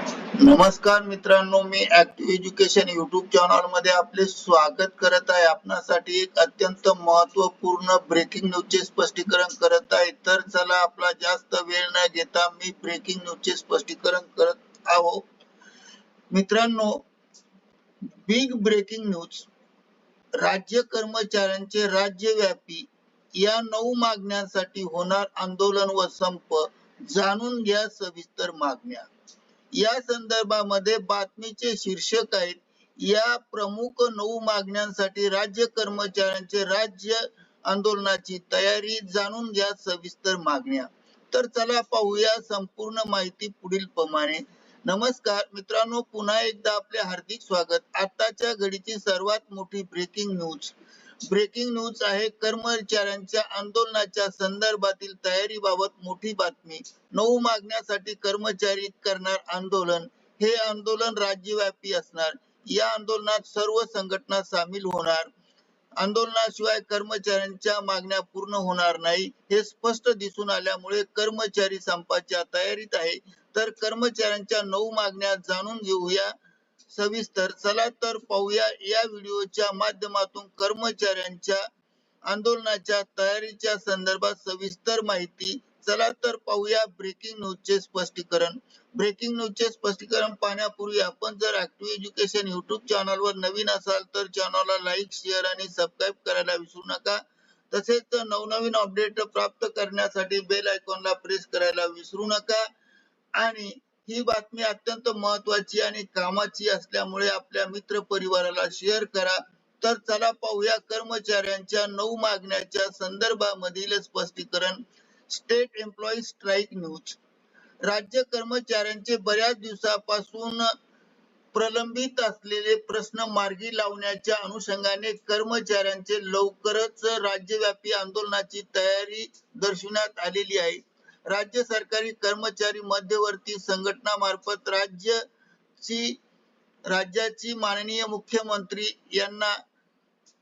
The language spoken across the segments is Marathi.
नमस्कार मित्रांनो मी ऍक्टिव्ह एज्युकेशन युट्यूब चॅनलमध्ये आपले स्वागत करत आहे. आपणासाठी एक अत्यंत महत्त्वपूर्ण ब्रेकिंग न्यूजचे स्पष्टीकरण करत आहे. तर चला आपला जास्त वेळ न घेता मी ब्रेकिंग न्यूजचे स्पष्टीकरण करत आहो मित्रांनो बिग ब्रेकिंग न्यूज राज्य कर्मचाऱ्यांचे राज्यव्यापी या नऊ मागण्यांसाठी होणार आंदोलन व संप जाणून घ्या सविस्तर मागण्या. या संदर्भामध्ये बातमीचे शीर्षक आहेत या प्रमुख नऊ मागण्यांसाठी राज्य कर्मचाऱ्यांचे राज्य आंदोलनाची तयारी जाणून घ्या सविस्तर मागण्या. तर चला पाहूया संपूर्ण माहिती पुढील प्रमाणे. नमस्कार मित्रांनो पुन्हा एकदा आपले हार्दिक स्वागत. आताच्या घडीची सर्वात मोठी ब्रेकिंग न्यूज ब्रेकिंग न्यूज आहे कर्मचाऱ्यांच्या आंदोलनाच्या संदर्भातील तयारीबाबत मोठी बातमी. नऊ मागण्यासाठी कर्मचारी करणार आंदोलन. हे आंदोलन राज्यव्यापी असणार. या आंदोलनात सर्व संघटना सामील होणार. आंदोलनाशिवाय कर्मचाऱ्यांच्या मागण्या पूर्ण होणार नाही हे स्पष्ट दिसून आल्यामुळे कर्मचारी संपाच्या तयारीत आहे. तर कर्मचाऱ्यांच्या नऊ मागण्या जाणून घेऊया. सविस्तर. चला तर पाहूया या व्हिडिओच्या माध्यमातून कर्मचाऱ्यांच्या आंदोलनाच्या तयारीच्या संदर्भात सविस्तर माहिती. चला तर पाहूया ब्रेकिंग न्यूजचे स्पष्टीकरण. ब्रेकिंग न्यूजचे स्पष्टीकरण पाहण्यापूर्वी आपण जर ऍक्टिव्ह एज्युकेशन युट्यूब चॅनलवर नवीन असाल तर चॅनलला लाईक शेअर आणि सबस्क्राईब करायला विसरू नका. तसेच नवनवीन अपडेट प्राप्त करण्यासाठी बेल आयकॉनला प्रेस करायला विसरू नका. आणि ही बातमी अत्यंत महत्वाची आणि कामाची असल्यामुळे आपल्या मित्र परिवाराला शेअर करा. तर चला पाहूया कर्मचाऱ्यांच्या नऊ मागण्याच्या संदर्भामधील स्पष्टीकरण. स्टेट एम्प्लॉई स्ट्राईक न्यूज राज्य कर्मचाऱ्यांचे बऱ्याच दिवसापासून प्रलंबित असलेले प्रश्न मार्गी लावण्याच्या अनुषंगाने कर्मचाऱ्यांचे लवकरच राज्यव्यापी आंदोलनाची तयारी दर्शवण्यात आलेली आहे. राज्य सरकारी कर्मचारी मध्यवर्ती संघटना मार्फत राज्य ची राज्याची माननीय मुख्यमंत्री यांना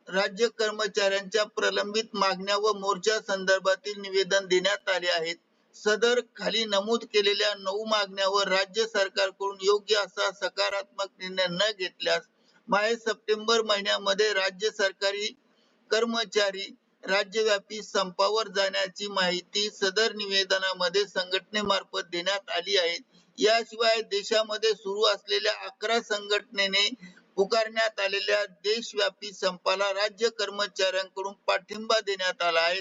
राज्य कर्मचाऱ्यांच्या प्रलंबित मागण्या व मोर्चा संदर्भातील निवेदन देण्यात आले आहेत. सदर खाली नमूद केलेल्या नऊ मागण्यावर राज्य सरकारकडून योग्य असा सकारात्मक निर्णय न घेतल्यास माहे सप्टेंबर महिन्यामध्ये राज्य सरकारी कर्मचारी राज्यव्यापी संपावर जाण्याची माहिती सदर निवेदनामध्ये संघटनेमार्फत देण्यात आली आहे. याशिवाय देशामध्ये सुरू असलेल्या अकरा संघटनेने पुकारण्यात आलेल्या देशव्यापी संपाला राज्य कर्मचाऱ्यांकडून पाठिंबा देण्यात आला आहे.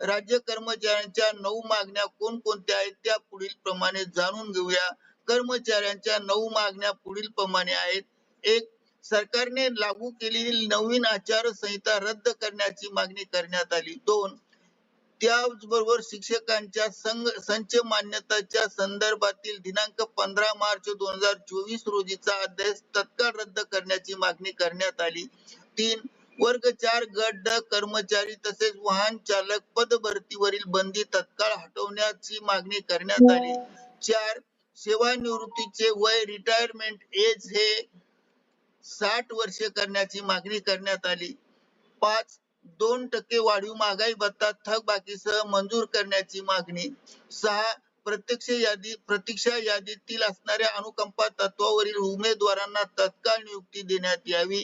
राज्य कर्मचाऱ्यांच्या नऊ मागण्या कोणकोणत्या आहेत त्या पुढील प्रमाणे जाणून घेऊया. कर्मचाऱ्यांच्या नऊ मागण्या पुढील प्रमाणे आहेत. एक सरकारने लागू केलेली नवीन आचारसंहिता रद्द करण्याची मागणी करण्यात आली. दोन त्याचबरोबर शिक्षकांच्या संघ संच मान्यताच्या संदर्भातील दिनांक पंधरा मार्च दोन हजार चोवीस रोजीचा अध्यादेश तत्काळ रद्द करण्याची मागणी करण्यात आली. तीन वर्ग चार गट ड कर्मचारी तसेच वाहन चालक पदभरतीवरील बंदी तत्काळ हटवण्याची मागणी करण्यात आली. चार सेवानिवृत्तीचे वय रिटायरमेंट एज हे साठ वर्षे करण्याची मागणी करण्यात आली. पाच दोन टक्के वाढीव महागाई भत्ता थकबाकीसह मंजूर करण्याची मागणी. सहा प्रत्यक्ष यादी प्रतीक्षा यादीतील असणाऱ्या अनुकंपा तत्वावरील उमेदवारांना तत्काळ नियुक्ती देण्यात यावी.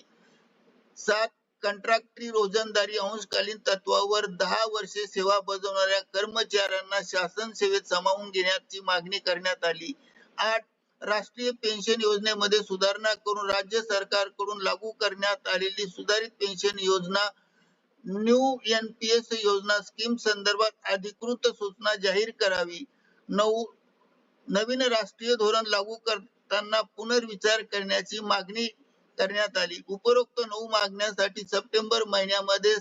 सात कंत्राटी रोजंदारी अंशकालीन तत्वावर दहा वर्षे सेवा बजावणाऱ्या कर्मचाऱ्यांना शासन सेवेत सामावून घेण्याची मागणी करण्यात आली. आठ राष्ट्रीय पेन्शन योजनेमध्ये सुधारणा करून राज्य सरकारकडून लागू करण्यात आलेली सुधारित पेन्शन योजना न्यू एन पी एस योजना स्कीम संदर्भात अधिकृत सूचना जाहीर करावी. नऊ नवीन राष्ट्रीय धोरण लागू करताना पुनर्विचार करण्याची मागणी करण्यात आली. उपरोक्त नऊ मागण्यासाठी सप्टेंबर महिन्यामध्ये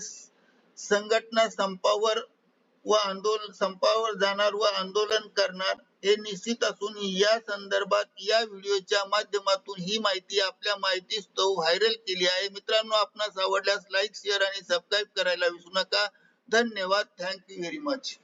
संघटना संपावर व आंदोलन संपावर जाणार व आंदोलन करणार हे निश्चित असून या संदर्भात या व्हिडिओच्या माध्यमातून ही माहिती आपल्या माहिती स्तव व्हायरल केली आहे. मित्रांनो आपणास आवडल्यास लाईक शेअर आणि सबस्क्राईब करायला विसरू नका. धन्यवाद. Thank you very much